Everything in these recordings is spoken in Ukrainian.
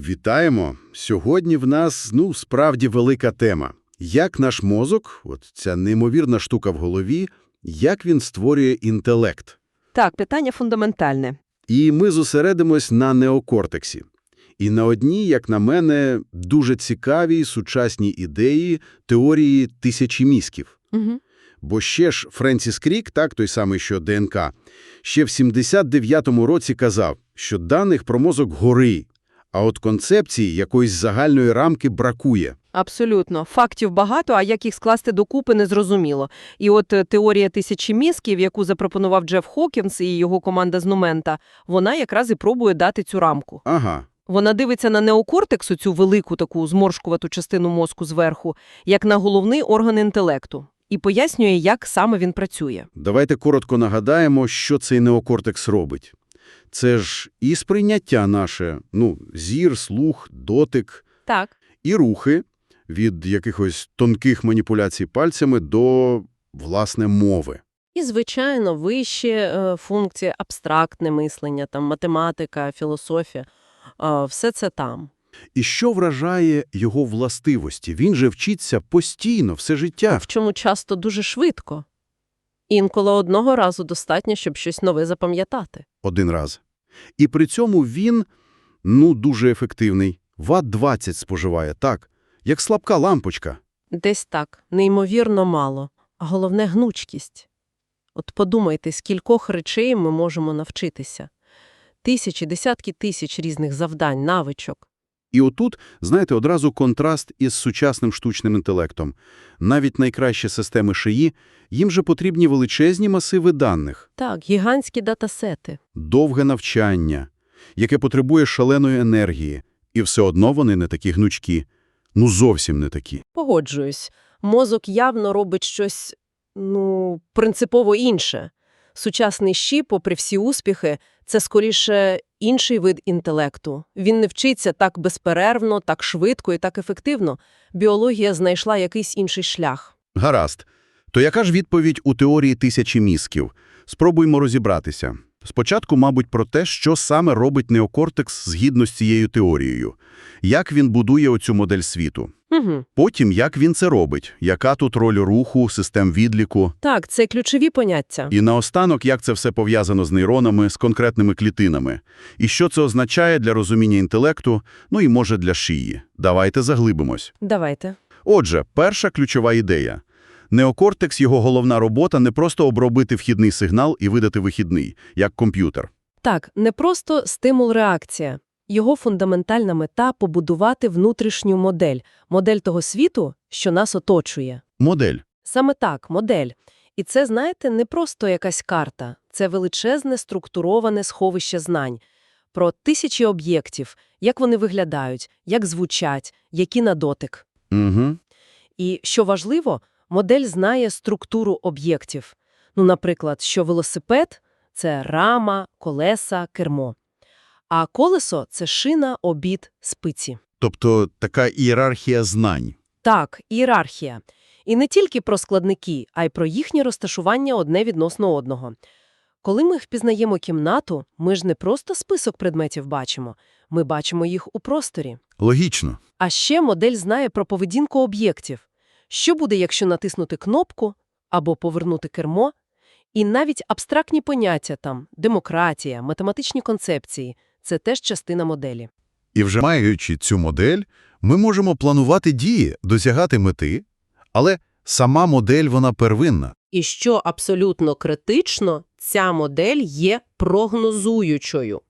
Вітаємо! Сьогодні в нас, ну, справді велика тема. Як наш мозок, от ця неймовірна штука в голові, як він створює інтелект. Так, питання фундаментальне. І ми зосередимось на неокортексі. І на одній, як на мене, дуже цікавій сучасній ідеї теорії тисячі мізків. Угу. Бо ще ж Френсіс Крік, так, той самий, що ДНК, ще в 79-му році казав, що даних про мозок гори, а от концепції якоїсь загальної рамки бракує. Абсолютно. Фактів багато, а як їх скласти докупи, незрозуміло. І от е, теорія тисячі мізків, яку запропонував Джеф Хокінс і його команда з Нумента, вона якраз і пробує дати цю рамку. Ага, Вона дивиться на неокортексу, цю велику таку зморшкувату частину мозку зверху, як на головний орган інтелекту, і пояснює, як саме він працює. давайте коротко нагадаємо, що цей неокортекс робить. Це ж і сприйняття наше, ну, зір, слух, дотик, Так. і рухи від якихось тонких маніпуляцій пальцями до, власне, мови. І, звичайно, вищі е, функції, абстрактне мислення, там, математика, філософія е, – все це там. І що вражає його властивості? Він же вчиться постійно, все життя. В чому часто дуже швидко. Інколи одного разу достатньо, щоб щось нове запам'ятати. Один раз. І при цьому він, ну, дуже ефективний. Ват-20 споживає, так, як слабка лампочка. Десь так, неймовірно мало. А головне – гнучкість. От подумайте, скількох речей ми можемо навчитися. Тисячі, десятки тисяч різних завдань, навичок. І отут, знаєте, одразу контраст із сучасним штучним інтелектом. Навіть найкращі системи шиї, їм же потрібні величезні масиви даних, Так, гігантські датасети. довге навчання, яке потребує шаленої енергії, і все одно вони не такі гнучкі. Ну, зовсім не такі. Погоджуюсь. Мозок явно робить щось, ну, принципово інше. Сучасний щі, попри всі успіхи, це скоріше інший вид інтелекту. Він не вчиться так безперервно, так швидко і так ефективно. Біологія знайшла якийсь інший шлях. Гаразд. То яка ж відповідь у теорії тисячі мізків? Спробуймо розібратися. Спочатку, мабуть, про те, що саме робить неокортекс згідно з цією теорією. Як він будує оцю модель світу. Угу. Потім, як він це робить, яка тут роль руху, систем відліку. Так, це ключові поняття. І наостанок, як це все пов'язано з нейронами, з конкретними клітинами. І що це означає для розуміння інтелекту, ну і, може, для шиї. Давайте заглибимось. Давайте. Отже, перша ключова ідея. Неокортекс – його головна робота не просто обробити вхідний сигнал і видати вихідний, як комп'ютер. Так, не просто стимул-реакція. Його фундаментальна мета – побудувати внутрішню модель, модель того світу, що нас оточує. Модель. Саме так, модель. І це, знаєте, не просто якась карта. Це величезне структуроване сховище знань про тисячі об'єктів, як вони виглядають, як звучать, які на дотик. Угу. І, що важливо, модель знає структуру об'єктів. Ну, наприклад, що велосипед – це рама, колеса, кермо. А колесо – це шина, обід, спиці. Тобто така ієрархія знань. Так, ієрархія. І не тільки про складники, а й про їхнє розташування одне відносно одного. Коли ми впізнаємо кімнату, ми ж не просто список предметів бачимо, ми бачимо їх у просторі. Логічно. А ще модель знає про поведінку об'єктів. Що буде, якщо натиснути кнопку або повернути кермо? І навіть абстрактні поняття там – демократія, математичні концепції – це теж частина моделі. І вже маючи цю модель, ми можемо планувати дії, досягати мети, але сама модель вона первинна. І що абсолютно критично, ця модель є прогнозуючою.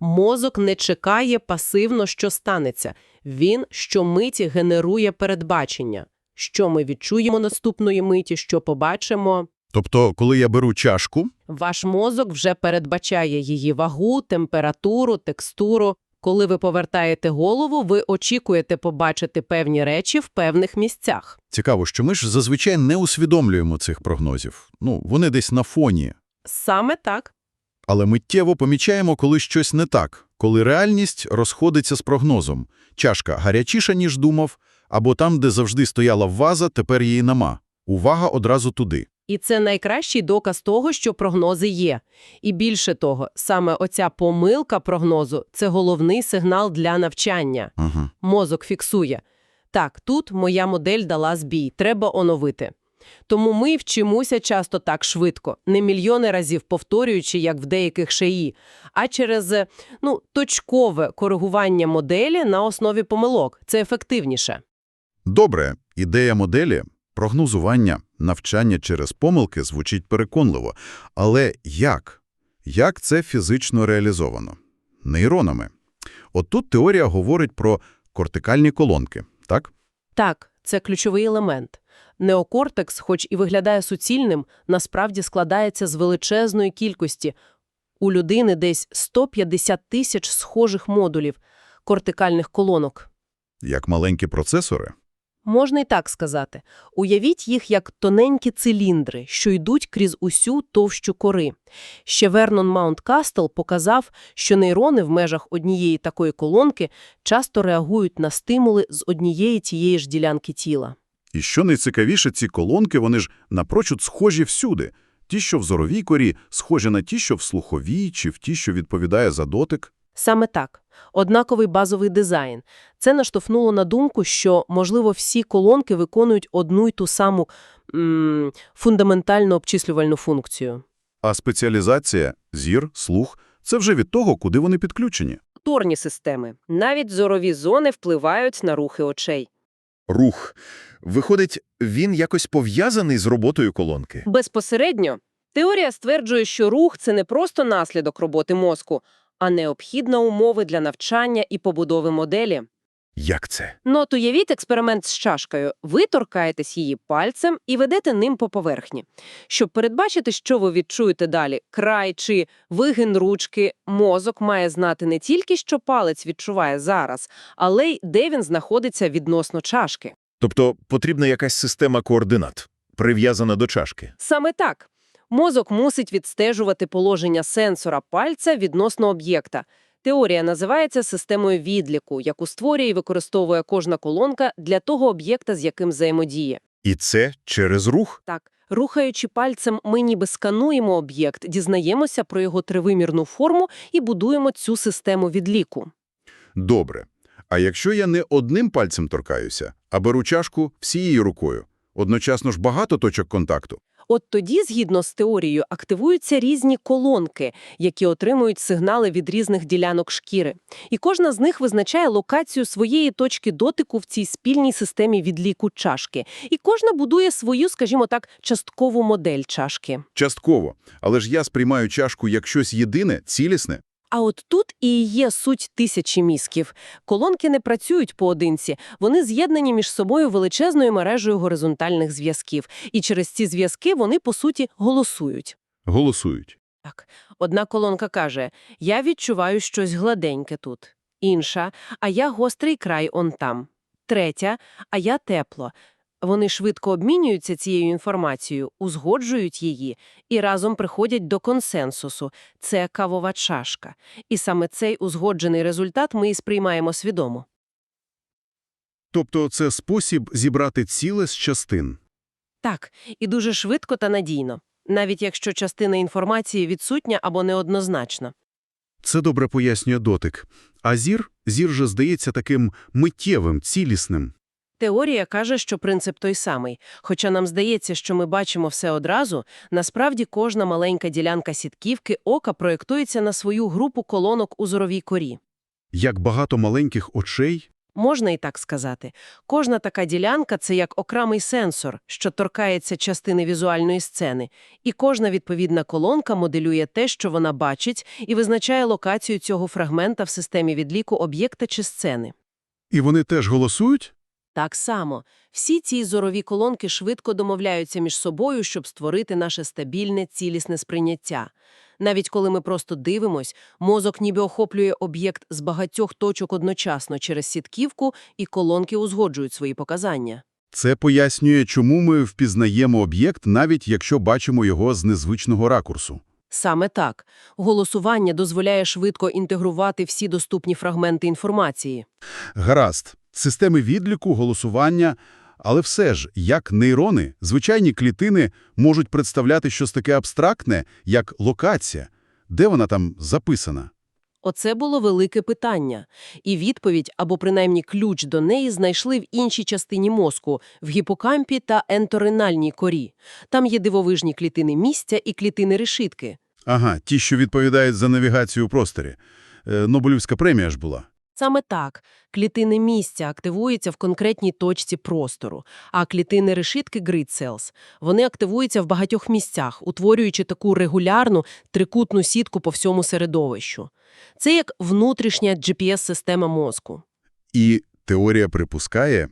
Мозок не чекає пасивно, що станеться. Він щомиті генерує передбачення. Що ми відчуємо наступної миті, що побачимо. Тобто, коли я беру чашку, Ваш мозок вже передбачає її вагу, температуру, текстуру. Коли ви повертаєте голову, ви очікуєте побачити певні речі в певних місцях. цікаво, що ми ж зазвичай не усвідомлюємо цих прогнозів. Ну, вони десь на фоні. Саме так. Але миттєво помічаємо, коли щось не так, коли реальність розходиться з прогнозом. Чашка гарячіша, ніж думав, або там, де завжди стояла ваза, тепер її нема. Увага одразу туди. І це найкращий доказ того, що прогнози є. І більше того, саме оця помилка прогнозу – це головний сигнал для навчання. Ага. Мозок фіксує. Так, тут моя модель дала збій, треба оновити. Тому ми вчимося часто так швидко, не мільйони разів повторюючи, як в деяких ШАІ, а через е, ну, точкове коригування моделі на основі помилок. Це ефективніше. Добре, ідея моделі, прогнозування, навчання через помилки звучить переконливо. Але як? Як це фізично реалізовано? Нейронами. От тут теорія говорить про кортикальні колонки, так? Так, це ключовий елемент. Неокортекс, хоч і виглядає суцільним, насправді складається з величезної кількості. У людини десь 150 тисяч схожих модулів кортикальних колонок. Як маленькі процесори. Можна і так сказати. Уявіть їх як тоненькі циліндри, що йдуть крізь усю товщу кори. Ще Вернон Маунткастл показав, що нейрони в межах однієї такої колонки часто реагують на стимули з однієї тієї ж ділянки тіла. І що найцікавіше, ці колонки, вони ж напрочуд схожі всюди. Ті, що в зоровій корі, схожі на ті, що в слуховій, чи в ті, що відповідає за дотик. Саме так. Однаковий базовий дизайн. Це наштовхнуло на думку, що, можливо, всі колонки виконують одну й ту саму м фундаментальну обчислювальну функцію. А спеціалізація, зір, слух – це вже від того, куди вони підключені. Торні системи. Навіть зорові зони впливають на рухи очей. Рух. Виходить, він якось пов'язаний з роботою колонки. Безпосередньо, теорія стверджує, що рух – це не просто наслідок роботи мозку, а необхідна умова для навчання і побудови моделі. Як це? Ну, от уявіть експеримент з чашкою. Ви торкаєтесь її пальцем і ведете ним по поверхні. Щоб передбачити, що ви відчуєте далі – край чи вигин ручки, мозок має знати не тільки, що палець відчуває зараз, але й де він знаходиться відносно чашки. Тобто потрібна якась система координат, прив'язана до чашки. Саме так. Мозок мусить відстежувати положення сенсора пальця відносно об'єкта. Теорія називається системою відліку, яку створює і використовує кожна колонка для того об'єкта, з яким взаємодіє. І це через рух? Так, рухаючи пальцем, ми ніби скануємо об'єкт, дізнаємося про його тривимірну форму і будуємо цю систему відліку. Добре. А якщо я не одним пальцем торкаюся, а беру чашку всією рукою, одночасно ж багато точок контакту? От тоді, згідно з теорією, активуються різні колонки, які отримують сигнали від різних ділянок шкіри. І кожна з них визначає локацію своєї точки дотику в цій спільній системі відліку чашки. І кожна будує свою, скажімо так, часткову модель чашки. Частково. Але ж я сприймаю чашку як щось єдине, цілісне. А от тут і є суть тисячі мізків. Колонки не працюють поодинці, вони з'єднані між собою величезною мережею горизонтальних зв'язків. І через ці зв'язки вони, по суті, голосують. Голосують. Так, одна колонка каже, я відчуваю щось гладеньке тут. Інша, а я гострий край он там. Третя, а я тепло. Вони швидко обмінюються цією інформацією, узгоджують її і разом приходять до консенсусу. Це кавова чашка. І саме цей узгоджений результат ми і сприймаємо свідомо. Тобто це спосіб зібрати ціле з частин. Так, і дуже швидко та надійно, навіть якщо частина інформації відсутня або неоднозначна. Це добре пояснює дотик. А зір? Зір же здається таким миттєвим, цілісним. Теорія каже, що принцип той самий. Хоча нам здається, що ми бачимо все одразу, насправді кожна маленька ділянка сітківки ока проєктується на свою групу колонок у зоровій корі. Як багато маленьких очей. Можна і так сказати. Кожна така ділянка – це як окремий сенсор, що торкається частини візуальної сцени. І кожна відповідна колонка моделює те, що вона бачить, і визначає локацію цього фрагмента в системі відліку об'єкта чи сцени. І вони теж голосують? Так само, всі ці зорові колонки швидко домовляються між собою, щоб створити наше стабільне, цілісне сприйняття. Навіть коли ми просто дивимось, мозок ніби охоплює об'єкт з багатьох точок одночасно через сітківку, і колонки узгоджують свої показання. Це пояснює, чому ми впізнаємо об'єкт, навіть якщо бачимо його з незвичного ракурсу. Саме так. Голосування дозволяє швидко інтегрувати всі доступні фрагменти інформації. Гаразд. Системи відліку, голосування. Але все ж, як нейрони, звичайні клітини можуть представляти щось таке абстрактне, як локація. Де вона там записана? Оце було велике питання. І відповідь, або принаймні ключ до неї, знайшли в іншій частині мозку – в гіпокампі та енторинальній корі. Там є дивовижні клітини місця і клітини решітки. Ага, ті, що відповідають за навігацію у просторі. Е, Нобелівська премія ж була. Саме так. Клітини місця активуються в конкретній точці простору, а клітини решітки grid cells, вони активуються в багатьох місцях, утворюючи таку регулярну трикутну сітку по всьому середовищу. Це як внутрішня GPS-система мозку. І теорія припускає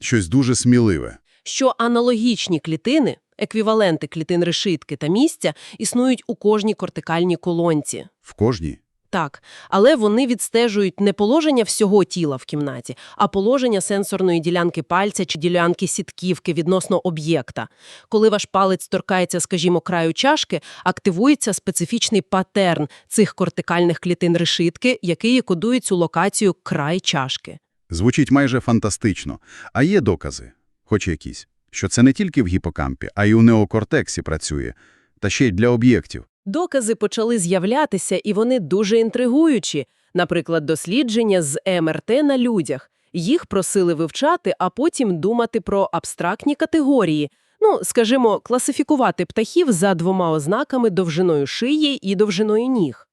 щось дуже сміливе. що аналогічні клітини, еквіваленти клітин решітки та місця, існують у кожній кортикальній колонці. В кожній. Так, але вони відстежують не положення всього тіла в кімнаті, а положення сенсорної ділянки пальця чи ділянки сітківки відносно об'єкта. Коли ваш палець торкається, скажімо, краю чашки, активується специфічний патерн цих кортикальних клітин решітки, який кодує цю локацію край чашки. Звучить майже фантастично. А є докази, хоч якісь, що це не тільки в гіпокампі, а й у неокортексі працює, та ще й для об'єктів. Докази почали з'являтися, і вони дуже інтригуючі. Наприклад, дослідження з МРТ на людях. Їх просили вивчати, а потім думати про абстрактні категорії. Ну, скажімо, класифікувати птахів за двома ознаками довжиною шиї і довжиною ніг.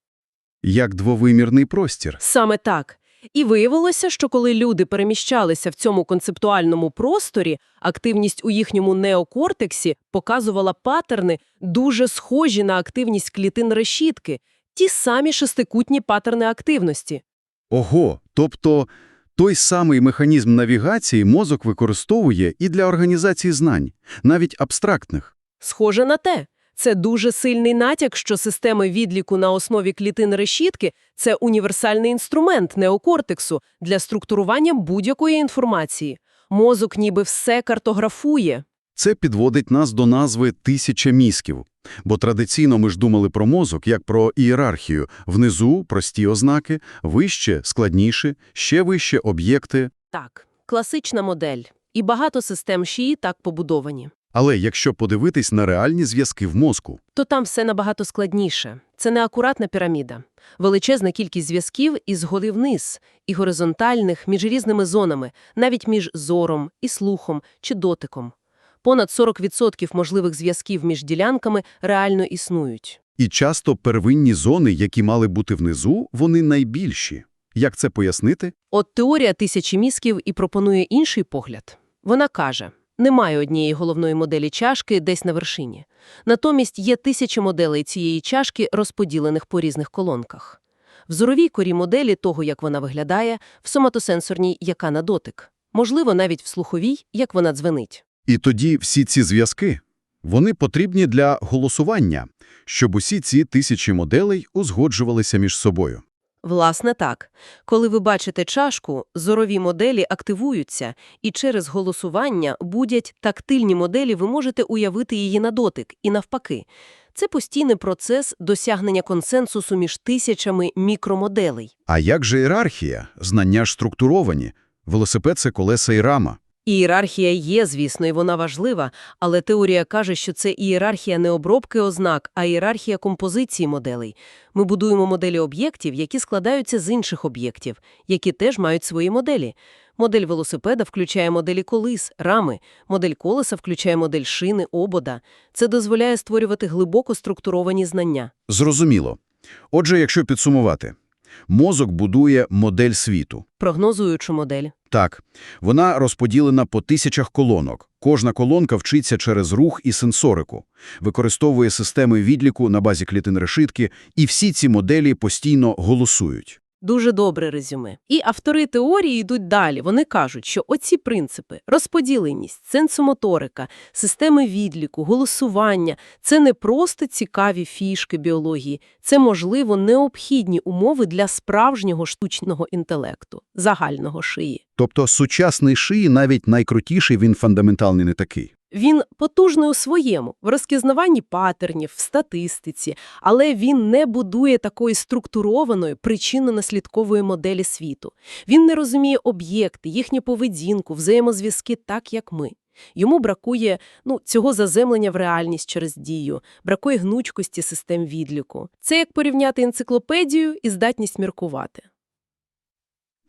Як двовимірний простір. Саме так. І виявилося, що коли люди переміщалися в цьому концептуальному просторі, активність у їхньому неокортексі показувала патерни, дуже схожі на активність клітин решітки, ті самі шестикутні патерни активності. Ого, тобто той самий механізм навігації мозок використовує і для організації знань, навіть абстрактних. Схоже на те. Це дуже сильний натяк, що системи відліку на основі клітин решітки – це універсальний інструмент неокортексу для структурування будь-якої інформації. Мозок ніби все картографує. Це підводить нас до назви «тисяча мізків». Бо традиційно ми ж думали про мозок як про ієрархію. Внизу – прості ознаки, вище – складніші, ще вище – об'єкти. Так, класична модель. І багато систем ШІ так побудовані. Але якщо подивитись на реальні зв'язки в мозку, То там все набагато складніше. Це не акуратна піраміда. Величезна кількість зв'язків із гори вниз, і горизонтальних між різними зонами, навіть між зором і слухом чи дотиком. Понад 40% можливих зв'язків між ділянками реально існують. і часто первинні зони, які мали бути внизу, вони найбільші. Як це пояснити? От теорія тисячі мізків і пропонує інший погляд. Вона каже, немає однієї головної моделі чашки десь на вершині. Натомість є тисячі моделей цієї чашки, розподілених по різних колонках. В зоровій корі моделі того, як вона виглядає, в соматосенсорній, яка на дотик. Можливо, навіть в слуховій, як вона дзвенить. І тоді всі ці зв'язки, вони потрібні для голосування, щоб усі ці тисячі моделей узгоджувалися між собою. Власне так. Коли ви бачите чашку, зорові моделі активуються, і через голосування будять тактильні моделі, ви можете уявити її на дотик, і навпаки. Це постійний процес досягнення консенсусу між тисячами мікромоделей. А як же ієрархія? Знання ж структуровані. Велосипед – це колеса і рама. Ієрархія є, звісно, і вона важлива, але теорія каже, що це ієрархія не обробки ознак, а ієрархія композиції моделей. Ми будуємо моделі об'єктів, які складаються з інших об'єктів, які теж мають свої моделі. Модель велосипеда включає моделі колис, рами, модель колеса включає модель шини, обода. Це дозволяє створювати глибоко структуровані знання. Зрозуміло. Отже, якщо підсумувати. Мозок будує модель світу. Прогнозуючу модель. Так, вона розподілена по тисячах колонок. Кожна колонка вчиться через рух і сенсорику, використовує системи відліку на базі клітин решітки, і всі ці моделі постійно голосують. Дуже добре резюме. І автори теорії йдуть далі. Вони кажуть, що оці принципи – розподіленість, сенсомоторика, системи відліку, голосування – це не просто цікаві фішки біології, це, можливо, необхідні умови для справжнього штучного інтелекту, загального шиї. Тобто сучасний шиї, навіть найкрутіший, він фундаментальний не такий. Він потужний у своєму, в розпізнаванні патернів, в статистиці, але він не будує такої структурованої причинно-наслідкової моделі світу. Він не розуміє об'єкти, їхню поведінку, взаємозв'язки так, як ми. Йому бракує ну, цього заземлення в реальність через дію, бракує гнучкості систем відліку. Це як порівняти енциклопедію і здатність міркувати.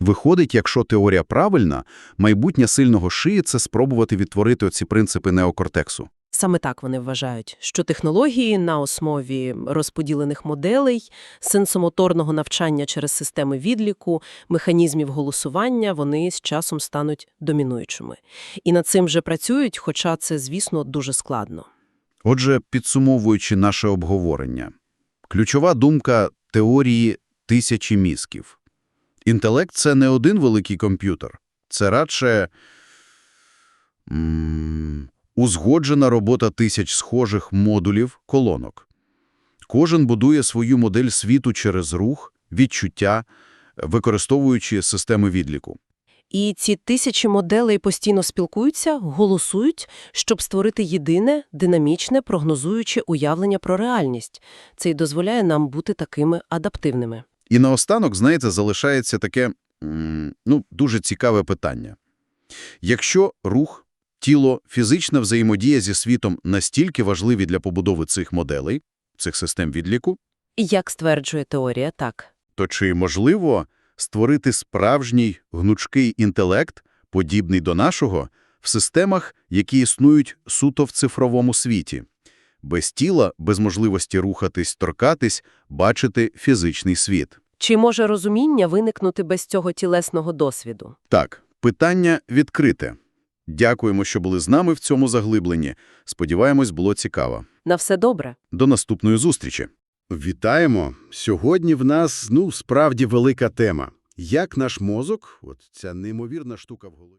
Виходить, якщо теорія правильна, майбутнє сильного шиї – це спробувати відтворити оці принципи неокортексу. Саме так вони вважають, що технології на основі розподілених моделей, сенсомоторного навчання через системи відліку, механізмів голосування, вони з часом стануть домінуючими. І над цим вже працюють, хоча це, звісно, дуже складно. Отже, підсумовуючи наше обговорення, ключова думка теорії тисячі мізків. Інтелект – це не один великий комп'ютер. Це радше м, узгоджена робота тисяч схожих модулів, колонок. Кожен будує свою модель світу через рух, відчуття, використовуючи системи відліку. І ці тисячі моделей постійно спілкуються, голосують, щоб створити єдине, динамічне, прогнозуюче уявлення про реальність. Це й дозволяє нам бути такими адаптивними. І наостанок, знаєте, залишається таке, ну, дуже цікаве питання. Якщо рух, тіло, фізична взаємодія зі світом настільки важливі для побудови цих моделей, цих систем відліку, як стверджує теорія, так. то чи можливо створити справжній гнучкий інтелект, подібний до нашого, в системах, які існують суто в цифровому світі? Без тіла, без можливості рухатись, торкатись, бачити фізичний світ. Чи може розуміння виникнути без цього тілесного досвіду? Так, питання відкрите. Дякуємо, що були з нами в цьому заглибленні. Сподіваємось, було цікаво. На все добре? До наступної зустрічі. Вітаємо! Сьогодні в нас, ну, справді велика тема. Як наш мозок, от ця неймовірна штука в голові.